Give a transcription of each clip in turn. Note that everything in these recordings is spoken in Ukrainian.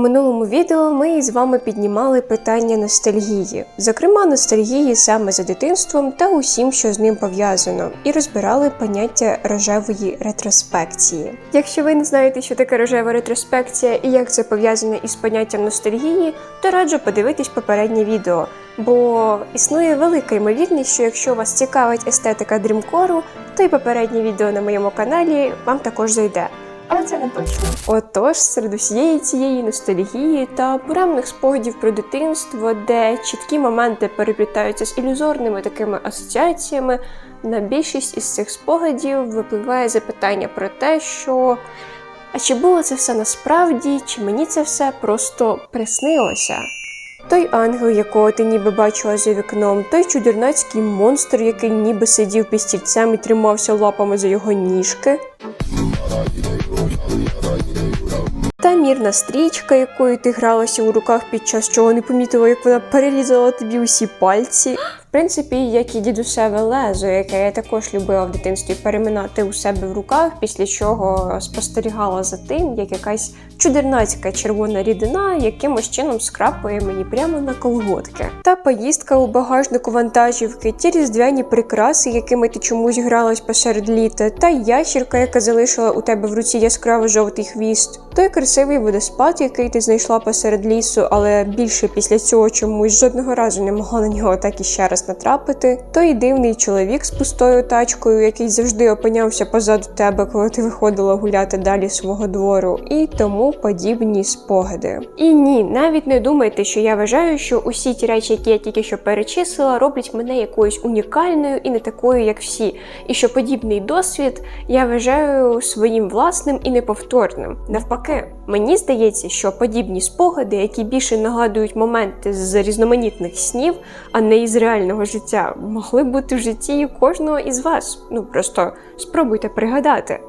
минулому відео ми із вами піднімали питання ностальгії, зокрема ностальгії саме за дитинством та усім, що з ним пов'язано, і розбирали поняття рожевої ретроспекції. Якщо ви не знаєте, що таке рожева ретроспекція і як це пов'язане із поняттям ностальгії, то раджу подивитись попереднє відео. Бо існує велика ймовірність, що якщо вас цікавить естетика дрімкору, то й попереднє відео на моєму каналі вам також зайде. Але це не точно. Отож, серед усієї цієї ностальгії та буремних спогадів про дитинство, де чіткі моменти переплітаються з ілюзорними такими асоціаціями, на більшість із цих спогадів випливає запитання про те, що а чи було це все насправді, чи мені це все просто приснилося? Той ангел, якого ти ніби бачила за вікном, той чудернацький монстр, який ніби сидів під стільцем і тримався лапами за його ніжки. Та мірна стрічка, якою ти гралася у руках під час чого не помітила, як вона перерізала тобі усі пальці. В принципі, як і дідусеве лезо, яке я також любила в дитинстві переминати у себе в руках, після чого спостерігала за тим, як якась чудернацька червона рідина якимось чином скрапує мені прямо на колготки. Та поїздка у багажнику вантажівки, ті різдвяні прикраси, якими ти чомусь гралась посеред літа, та ящірка, яка залишила у тебе в руці яскраво жовтий хвіст, той красивий водоспад, який ти знайшла посеред лісу, але більше після цього чомусь жодного разу не могла на нього так і ще раз натрапити. Той дивний чоловік з пустою тачкою, який завжди опинявся позаду тебе, коли ти виходила гуляти далі свого двору, і тому подібні спогади. І ні, навіть не думайте, що я вважаю, що усі ті речі, які я тільки що перечислила, роблять мене якоюсь унікальною і не такою, як всі. І що подібний досвід я вважаю своїм власним і неповторним. Навпаки, мені здається, що подібні спогади, які більше нагадують моменти з різноманітних снів, а не із реального життя, могли бути в житті кожного із вас. Ну просто спробуйте пригадати.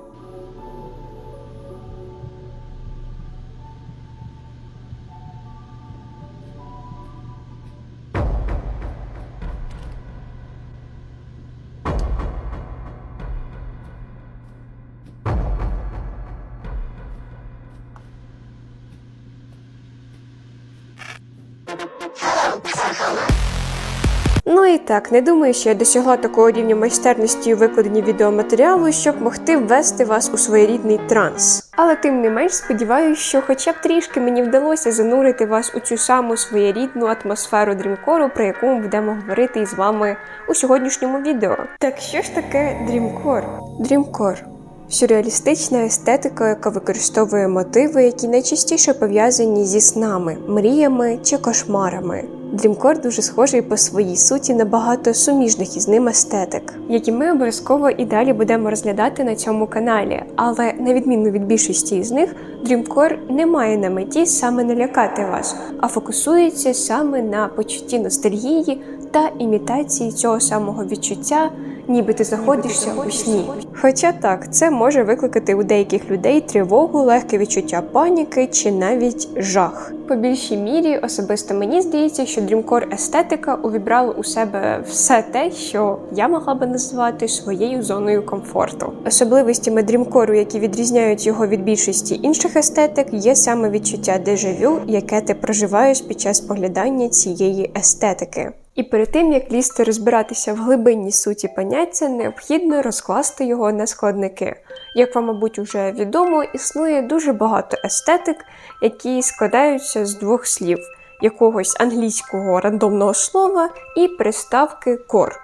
Так, не думаю, що я досягла такого рівня майстерності у викладенні відеоматеріалу, щоб могти ввести вас у своєрідний транс. Але тим не менш сподіваюся, що хоча б трішки мені вдалося занурити вас у цю саму своєрідну атмосферу дрімкору, про яку ми будемо говорити із вами у сьогоднішньому відео. Так що ж таке дрімкор? Дрімкор Сюрреалістична естетика, яка використовує мотиви, які найчастіше пов'язані зі снами, мріями чи кошмарами. Дрімкор дуже схожий по своїй суті на багато суміжних із ним естетик, які ми обов'язково і далі будемо розглядати на цьому каналі. Але на відміну від більшості із них, Дрімкор не має на меті саме налякати вас, а фокусується саме на почутті ностальгії та імітації цього самого відчуття, ніби ти знаходишся у сні. Хоча так, це може викликати у деяких людей тривогу, легке відчуття паніки чи навіть жах. По більшій мірі, особисто мені здається, що дрімкор естетика увібрала у себе все те, що я могла би назвати своєю зоною комфорту. Особливостями дрімкору, які відрізняють його від більшості інших естетик, є саме відчуття дежавю, яке ти проживаєш під час поглядання цієї естетики. І перед тим як лізти розбиратися в глибинній суті поняття, необхідно розкласти його на складники. Як вам, мабуть, уже відомо, існує дуже багато естетик, які складаються з двох слів: якогось англійського рандомного слова і приставки core.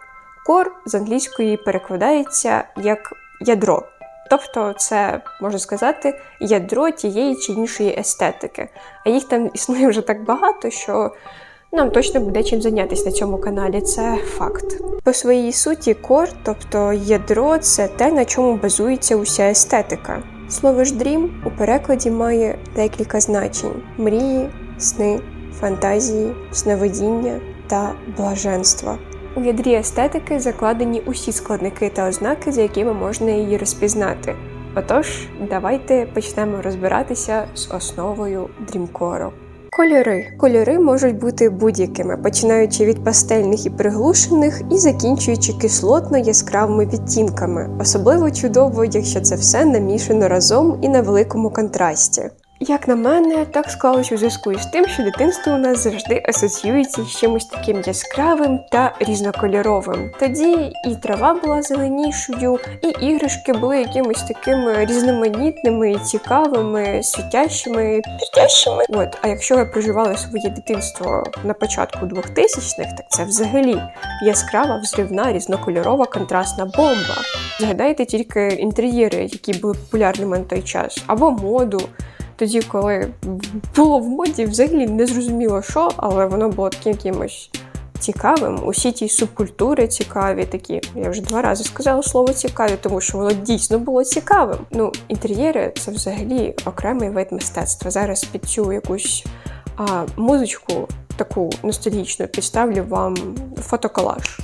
Core з англійської перекладається як ядро. Тобто це можна сказати ядро тієї чи іншої естетики. А їх там існує вже так багато, що нам точно буде чим зайнятися на цьому каналі, це факт. По своїй суті, кор, тобто ядро, це те, на чому базується уся естетика. Слово ж дрім у перекладі має декілька значень: мрії, сни, фантазії, сновидіння та блаженства. У ядрі естетики закладені усі складники та ознаки, за якими можна її розпізнати. Отож, давайте почнемо розбиратися з основою дрімкору. Кольори. Кольори можуть бути будь-якими, починаючи від пастельних і приглушених і закінчуючи кислотно яскравими відтінками. Особливо чудово, якщо це все намішано разом і на великому контрасті. Як на мене, так склалось у зв'язку із тим, що дитинство у нас завжди асоціюється з чимось таким яскравим та різнокольоровим. Тоді і трава була зеленішою, і іграшки були якимось такими різноманітними, цікавими, світящими, світящими. От, а якщо ви проживали своє дитинство на початку 2000-х, так це взагалі яскрава, взривна, різнокольорова контрастна бомба. Згадайте тільки інтер'єри, які були популярними на той час, або моду. Тоді, коли було в моді, взагалі не зрозуміло що, але воно було таким якимось цікавим. Усі ті субкультури цікаві такі. Я вже два рази сказала слово цікаві, тому що воно дійсно було цікавим. Ну, інтер'єри це взагалі окремий вид мистецтва. Зараз під цю якусь а, музичку таку ностальгічну підставлю вам фотоколаж.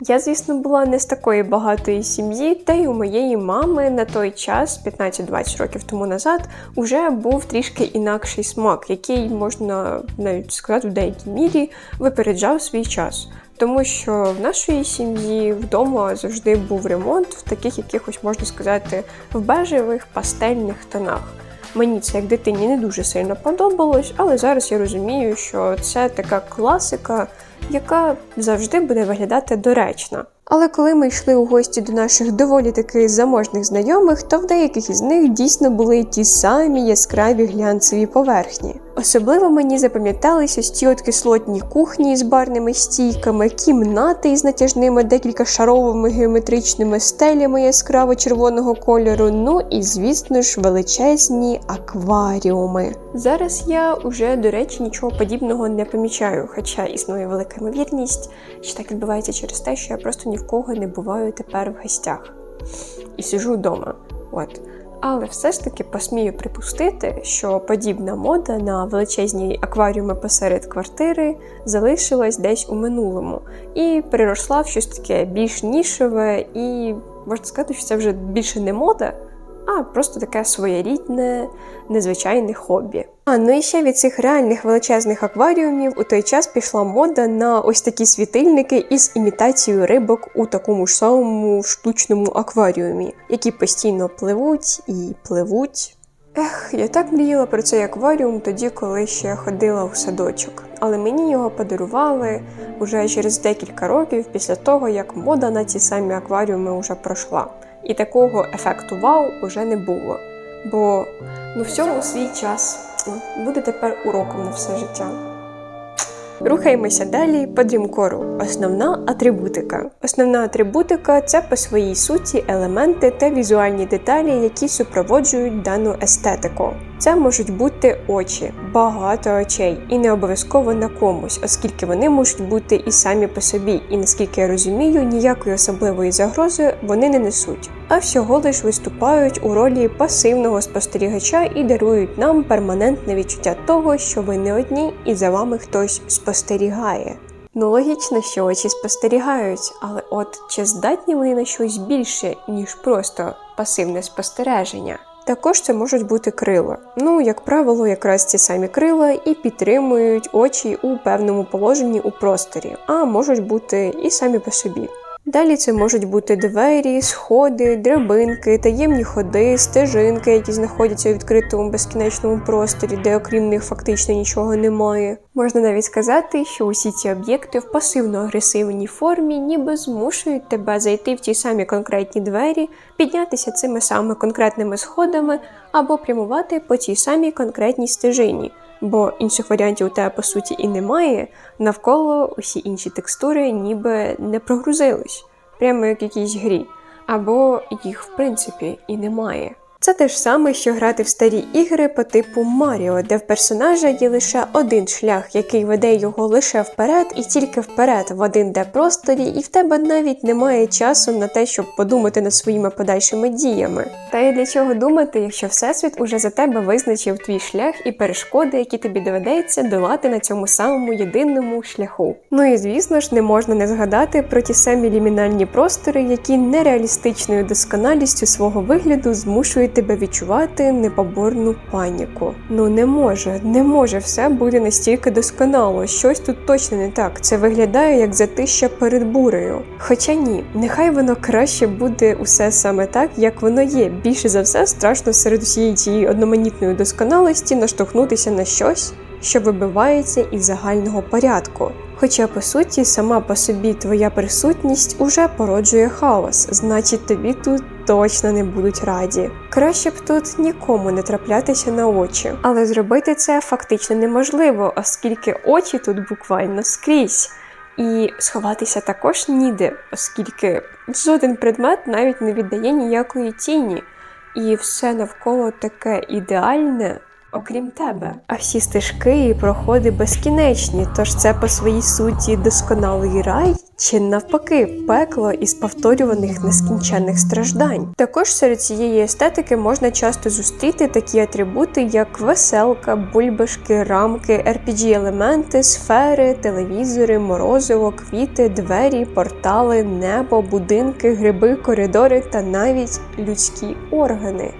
Я, звісно, була не з такої багатої сім'ї, та й у моєї мами на той час, 15-20 років тому назад, уже був трішки інакший смак, який можна навіть сказати в деякій мірі випереджав свій час. Тому що в нашої сім'ї вдома завжди був ремонт в таких якихось, можна сказати, в бежевих пастельних тонах. Мені це як дитині не дуже сильно подобалось, але зараз я розумію, що це така класика, яка завжди буде виглядати доречно. Але коли ми йшли у гості до наших доволі таки заможних знайомих, то в деяких із них дійсно були ті самі яскраві глянцеві поверхні. Особливо мені запам'яталися ось ті от кислотні кухні з барними стійками, кімнати із натяжними декількашаровими геометричними стелями яскраво червоного кольору. Ну і звісно ж величезні акваріуми. Зараз я уже, до речі, нічого подібного не помічаю, хоча існує велика ймовірність, що так відбувається через те, що я просто в кого не буваю тепер в гостях і сижу вдома. От. Але все ж таки посмію припустити, що подібна мода на величезні акваріуми посеред квартири залишилась десь у минулому і переросла в щось таке більш нішеве, і можна сказати, що це вже більше не мода, а просто таке своєрідне, незвичайне хобі. А ну і ще від цих реальних величезних акваріумів у той час пішла мода на ось такі світильники із імітацією рибок у такому ж самому штучному акваріумі, які постійно пливуть і пливуть. Ех, я так мріяла про цей акваріум тоді, коли ще ходила у садочок. Але мені його подарували уже через декілька років після того, як мода на ці самі акваріуми вже пройшла. І такого ефекту вау уже не було. Бо ну всьому свій час буде тепер уроком на все життя. Рухаємося далі по дрімкору. Основна атрибутика. Основна атрибутика це по своїй суті елементи та візуальні деталі, які супроводжують дану естетику. Це можуть бути очі, багато очей, і не обов'язково на комусь, оскільки вони можуть бути і самі по собі, і наскільки я розумію, ніякої особливої загрози вони не несуть, а всього лиш виступають у ролі пасивного спостерігача і дарують нам перманентне відчуття того, що ви не одні і за вами хтось спостерігає. Ну, логічно, що очі спостерігають, але от чи здатні вони на щось більше, ніж просто пасивне спостереження? Також це можуть бути крила. Ну, як правило, якраз ці самі крила і підтримують очі у певному положенні у просторі, а можуть бути і самі по собі. Далі це можуть бути двері, сходи, драбинки, таємні ходи, стежинки, які знаходяться у відкритому безкінечному просторі, де окрім них фактично нічого немає. Можна навіть сказати, що усі ці об'єкти в пасивно-агресивній формі ніби змушують тебе зайти в ті самі конкретні двері, піднятися цими самими конкретними сходами або прямувати по тій самій конкретній стежині. Бо інших варіантів у тебе по суті і немає, навколо усі інші текстури ніби не прогрузились, прямо як якійсь грі, або їх в принципі і немає. Це те ж саме, що грати в старі ігри по типу Маріо, де в персонажа є лише один шлях, який веде його лише вперед і тільки вперед в один де просторі, і в тебе навіть немає часу на те, щоб подумати над своїми подальшими діями. Та й для чого думати, якщо всесвіт уже за тебе визначив твій шлях і перешкоди, які тобі доведеться долати на цьому самому єдиному шляху. Ну і звісно ж, не можна не згадати про ті самі лімінальні простори, які нереалістичною досконалістю свого вигляду змушують змушує тебе відчувати непоборну паніку. Ну не може, не може все бути настільки досконало. Щось тут точно не так. Це виглядає як затища перед бурею. Хоча ні, нехай воно краще буде усе саме так, як воно є. Більше за все страшно серед усієї цієї одноманітної досконалості наштовхнутися на щось, що вибивається із загального порядку. Хоча, по суті, сама по собі твоя присутність уже породжує хаос, значить тобі тут точно не будуть раді. Краще б тут нікому не траплятися на очі. Але зробити це фактично неможливо, оскільки очі тут буквально скрізь. І сховатися також ніде, оскільки жоден предмет навіть не віддає ніякої тіні, і все навколо таке ідеальне, окрім тебе. А всі стежки і проходи безкінечні, тож це по своїй суті досконалий рай чи навпаки пекло із повторюваних нескінченних страждань. Також серед цієї естетики можна часто зустріти такі атрибути, як веселка, бульбашки, рамки, RPG-елементи, сфери, телевізори, морозиво, квіти, двері, портали, небо, будинки, гриби, коридори та навіть людські органи.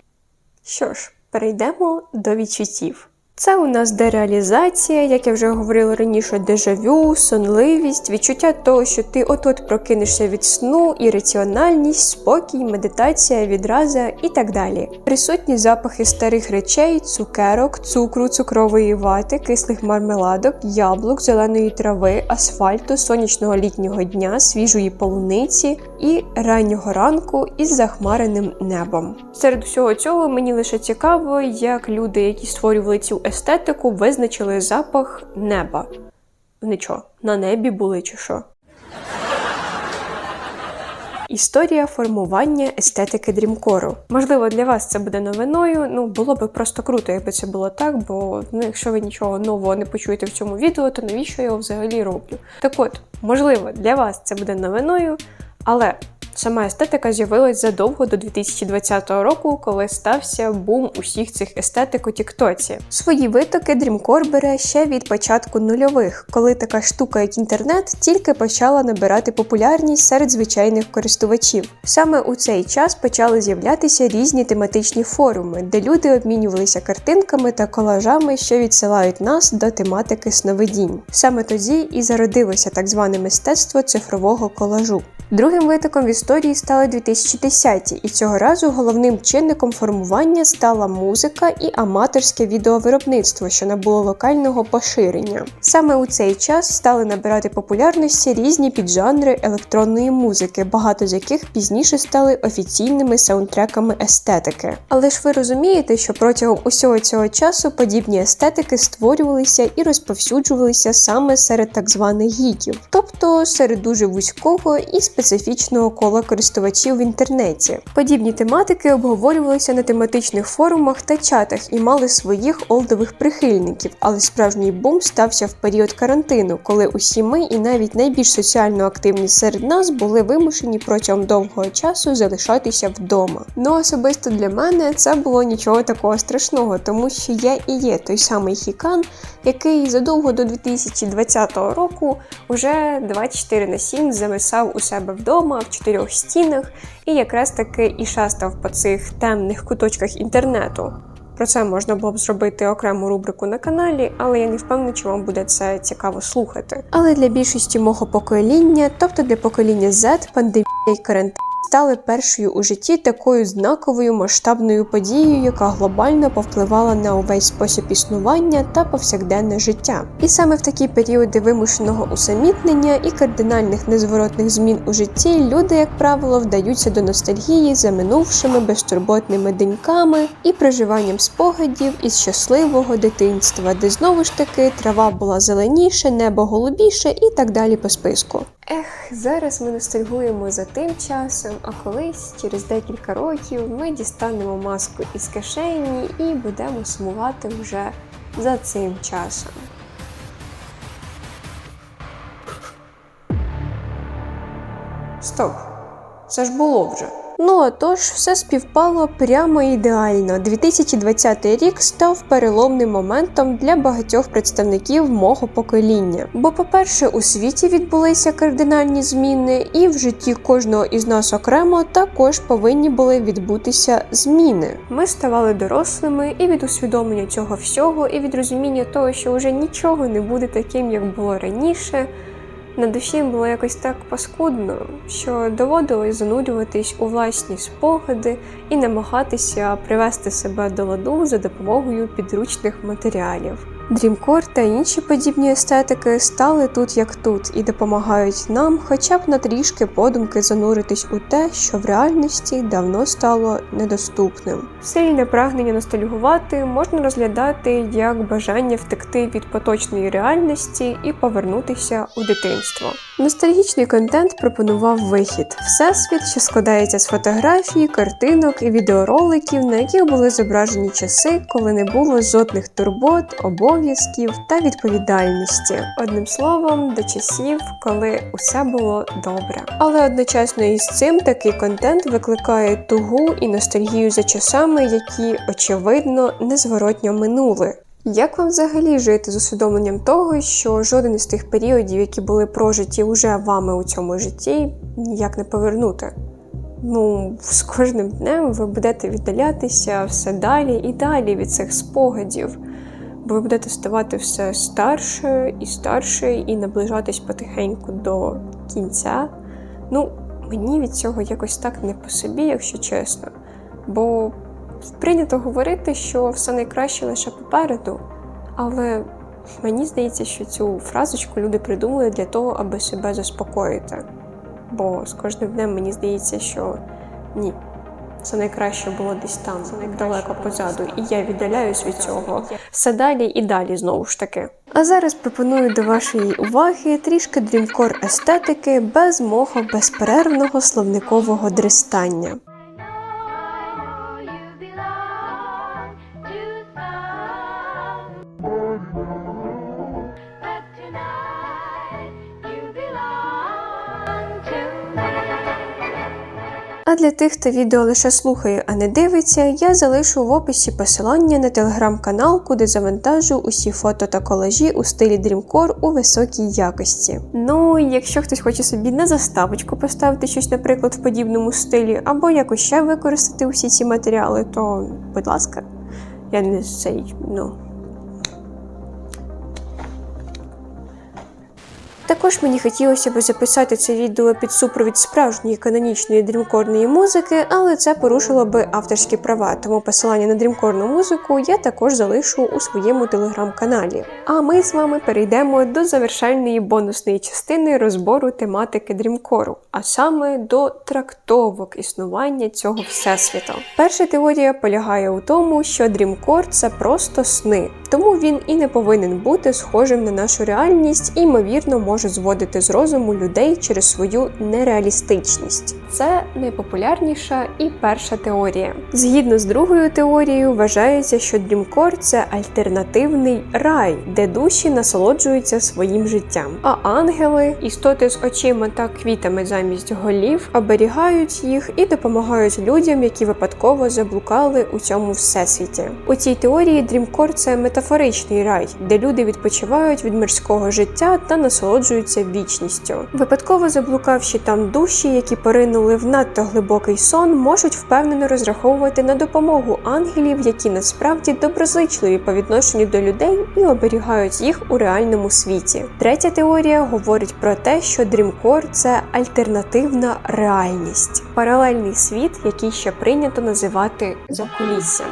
Що ж, перейдемо до відчуттів. Це у нас дереалізація, як я вже говорила раніше, дежавю, сонливість, відчуття того, що ти от-от прокинешся від сну, ірраціональність, спокій, медитація, відраза і так далі. Присутні запахи старих речей, цукерок, цукру, цукрової вати, кислих мармеладок, яблук, зеленої трави, асфальту, сонячного літнього дня, свіжої полуниці і раннього ранку із захмареним небом. Серед усього цього мені лише цікаво, як люди, які створювали цю естетику, визначили запах неба. Нічого, на небі були чи що. Історія формування естетики дрімкору. Можливо, для вас це буде новиною. Ну було би просто круто, якби це було так. Бо ну, якщо ви нічого нового не почуєте в цьому відео, то навіщо я його взагалі роблю? Так от, можливо, для вас це буде новиною, але Сама естетика з'явилась задовго до 2020 року, коли стався бум усіх цих естетик у Тіктоці. Свої витоки Dreamcore бере ще від початку нульових, коли така штука, як інтернет, тільки почала набирати популярність серед звичайних користувачів. Саме у цей час почали з'являтися різні тематичні форуми, де люди обмінювалися картинками та колажами, що відсилають нас до тематики сновидінь. Саме тоді і зародилося так зване мистецтво цифрового колажу. Другим витоком в історії стали 2010-ті, і цього разу головним чинником формування стала музика і аматорське відеовиробництво, що набуло локального поширення. Саме у цей час стали набирати популярності різні піджанри електронної музики, багато з яких пізніше стали офіційними саундтреками естетики. Але ж ви розумієте, що протягом усього цього часу подібні естетики створювалися і розповсюджувалися саме серед так званих гіків, тобто серед дуже вузького і специфічного кола користувачів в інтернеті. Подібні тематики обговорювалися на тематичних форумах та чатах і мали своїх олдових прихильників, але справжній бум стався в період карантину, коли усі ми і навіть найбільш соціально активні серед нас були вимушені протягом довгого часу залишатися вдома. Ну особисто для мене це було нічого такого страшного, тому що я і є той самий хікан, який задовго до 2020 року уже 24 на 7 зависав у себе вдома в чотирьох стінах і якраз таки і шастав по цих темних куточках інтернету. Про це можна було б зробити окрему рубрику на каналі, але я не впевнена, чи вам буде це цікаво слухати. Але для більшості мого покоління, тобто для покоління Z, пандемія і карантин стали першою у житті такою знаковою масштабною подією, яка глобально повпливала на увесь спосіб існування та повсякденне життя. І саме в такі періоди вимушеного усамітнення і кардинальних незворотних змін у житті люди, як правило, вдаються до ностальгії за минувшими безтурботними деньками і проживанням спогадів із щасливого дитинства, де знову ж таки трава була зеленіше, небо голубіше і так далі по списку. Ех, зараз ми ностальгуємо за тим часом, а колись, через декілька років, ми дістанемо маску із кишені і будемо сумувати вже за цим часом. Стоп! Це ж було вже. Ну а тож, все співпало прямо ідеально. 2020 рік став переломним моментом для багатьох представників мого покоління. Бо, по-перше, у світі відбулися кардинальні зміни, і в житті кожного із нас окремо також повинні були відбутися зміни. Ми ставали дорослими, і від усвідомлення цього всього, і від розуміння того, що вже нічого не буде таким, як було раніше. На душі було якось так паскудно, що доводилось занурюватись у власні спогади і намагатися привести себе до ладу за допомогою підручних матеріалів. Дрімкор та інші подібні естетики стали тут як тут і допомагають нам, хоча б на трішки подумки зануритись у те, що в реальності давно стало недоступним. Сильне прагнення ностальгувати можна розглядати як бажання втекти від поточної реальності і повернутися у дитинство. Ностальгічний контент пропонував вихід всесвіт, що складається з фотографій, картинок і відеороликів, на яких були зображені часи, коли не було жодних турбот, обов'язків та відповідальності. Одним словом, до часів, коли усе було добре. Але одночасно із цим такий контент викликає тугу і ностальгію за часами, які очевидно незворотньо минули. Як вам взагалі жити з усвідомленням того, що жоден із тих періодів, які були прожиті уже вами у цьому житті, ніяк не повернути? Ну, з кожним днем ви будете віддалятися все далі і далі від цих спогадів, бо ви будете ставати все старше і старше і наближатись потихеньку до кінця. Ну, мені від цього якось так не по собі, якщо чесно. Бо прийнято говорити, що все найкраще лише попереду, але мені здається, що цю фразочку люди придумали для того, аби себе заспокоїти. Бо з кожним днем мені здається, що ні, це найкраще було десь там, далеко позаду, і я віддаляюсь від цього все далі і далі знову ж таки. А зараз пропоную до вашої уваги трішки дрімкор естетики без мого безперервного словникового дристання. Для тих, хто відео лише слухає, а не дивиться, я залишу в описі посилання на телеграм-канал, куди завантажу усі фото та колажі у стилі Dreamcore у високій якості. Ну, якщо хтось хоче собі на заставочку поставити щось, наприклад, в подібному стилі, або якось ще використати усі ці матеріали, то будь ласка, я не цей, ну. Також мені хотілося б записати це відео під супровід справжньої канонічної дрімкорної музики, але це порушило би авторські права, тому посилання на дрімкорну музику я також залишу у своєму телеграм-каналі. А ми з вами перейдемо до завершальної бонусної частини розбору тематики дрімкору, а саме до трактовок існування цього всесвіту. Перша теорія полягає у тому, що дрімкор це просто сни, тому він і не повинен бути схожим на нашу реальність і, ймовірно, може зводити з розуму людей через свою нереалістичність. Це найпопулярніша і перша теорія. Згідно з другою теорією, вважається, що дрімкор це альтернативний рай, де душі насолоджуються своїм життям. А ангели, істоти з очима та квітами замість голів, оберігають їх і допомагають людям, які випадково заблукали у цьому всесвіті. У цій теорії дрімкор це метафоричний рай, де люди відпочивають від мирського життя та насолоджуються вічністю. Випадково заблукавши там душі, які поринули в надто глибокий сон, можуть впевнено розраховувати на допомогу ангелів, які насправді доброзичливі по відношенню до людей і оберігають їх у реальному світі. Третя теорія говорить про те, що дрімкор це альтернативна реальність, паралельний світ, який ще прийнято називати закуліссям,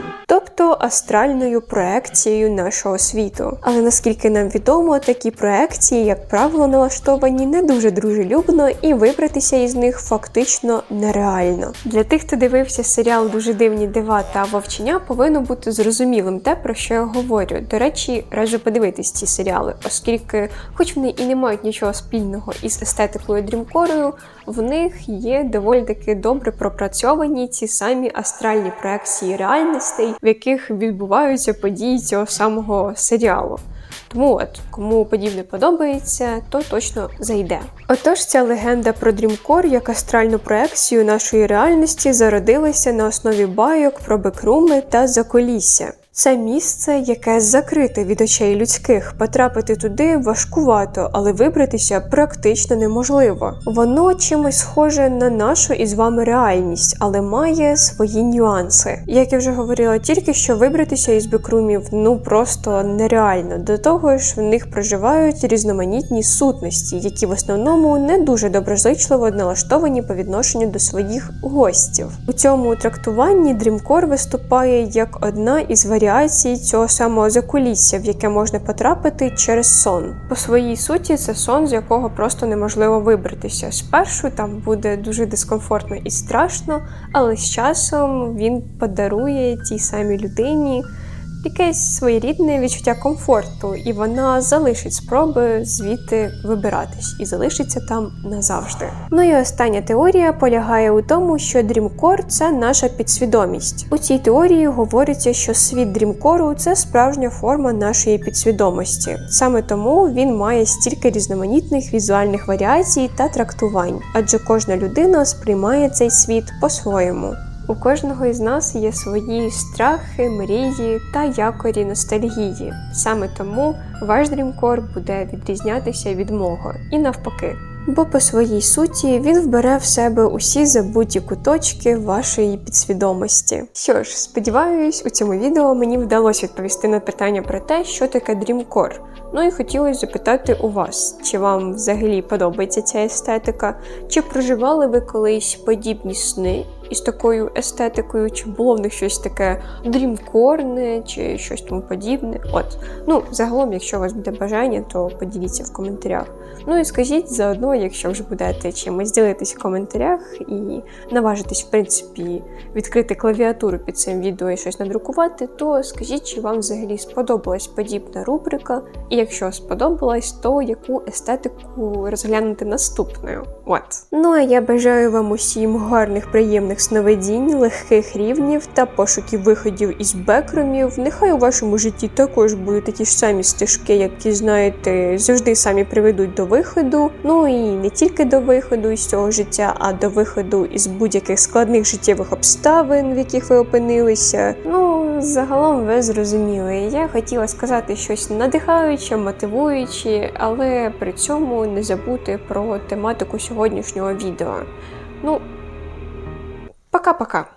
тобто астральною проекцією нашого світу. Але наскільки нам відомо, такі проекції, як правило, налаштовані не дуже дружелюбно, і вибратися із них фактично нереально. Для тих, хто дивився серіал Дуже дивні дива та вовчення, повинно бути зрозумілим те, про що я говорю. До речі, раджу подивитись ці серіали, оскільки, хоч вони і не мають нічого спільного із естетикою дрімкорою, в них є доволі таки добре пропрацьовані ці самі астральні проекції реальностей, в яких відбуваються події цього самого серіалу. Тому от кому подібне подобається, то точно зайде. Отож, ця легенда про дрімкор як астральну проекцію нашої реальності зародилася на основі байок про бекруми та заколісся. Це місце, яке закрите від очей людських. Потрапити туди важкувато, але вибратися практично неможливо. Воно чимось схоже на нашу із вами реальність, але має свої нюанси. Як я вже говорила, тільки що вибратися із бекрумів ну просто нереально. До того ж, в них проживають різноманітні сутності, які в основному не дуже доброзичливо налаштовані по відношенню до своїх гостів. У цьому трактуванні дрімкор виступає як одна із варіацій цього самого закулісся, в яке можна потрапити через сон. По своїй суті, це сон, з якого просто неможливо вибратися. Спершу там буде дуже дискомфортно і страшно, але з часом він подарує тій самій людині якесь своєрідне відчуття комфорту, і вона залишить спроби звідти вибиратись і залишиться там назавжди. Ну і остання теорія полягає у тому, що дрімкор це наша підсвідомість. У цій теорії говориться, що світ дрімкору це справжня форма нашої підсвідомості. Саме тому він має стільки різноманітних візуальних варіацій та трактувань, адже кожна людина сприймає цей світ по-своєму. У кожного із нас є свої страхи, мрії та якорі ностальгії. Саме тому ваш дрімкор буде відрізнятися від мого і навпаки. Бо по своїй суті він вбере в себе усі забуті куточки вашої підсвідомості. Що ж, сподіваюсь, у цьому відео мені вдалося відповісти на питання про те, що таке дрімкор. Ну і хотілося запитати у вас, чи вам взагалі подобається ця естетика, чи проживали ви колись подібні сни із такою естетикою, чи було в них щось таке дрімкорне, чи щось тому подібне. От, ну загалом, якщо у вас буде бажання, то поділіться в коментарях. Ну і скажіть заодно, якщо вже будете чимось ділитись в коментарях і наважитись, в принципі, відкрити клавіатуру під цим відео і щось надрукувати, то скажіть, чи вам взагалі сподобалась подібна рубрика, і якщо сподобалась, то яку естетику розглянути наступною. От. Ну а я бажаю вам усім гарних, приємних сновидінь, легких рівнів та пошуків виходів із бекрумів. Нехай у вашому житті також будуть такі ж самі стежки, які знаєте, завжди самі приведуть до виходу. Ну і не тільки до виходу із цього життя, а до виходу із будь-яких складних життєвих обставин, в яких ви опинилися. Ну, загалом ви зрозуміли. Я хотіла сказати щось надихаюче, мотивуюче, але при цьому не забути про тематику сьогоднішнього відео. Ну, пока-пока.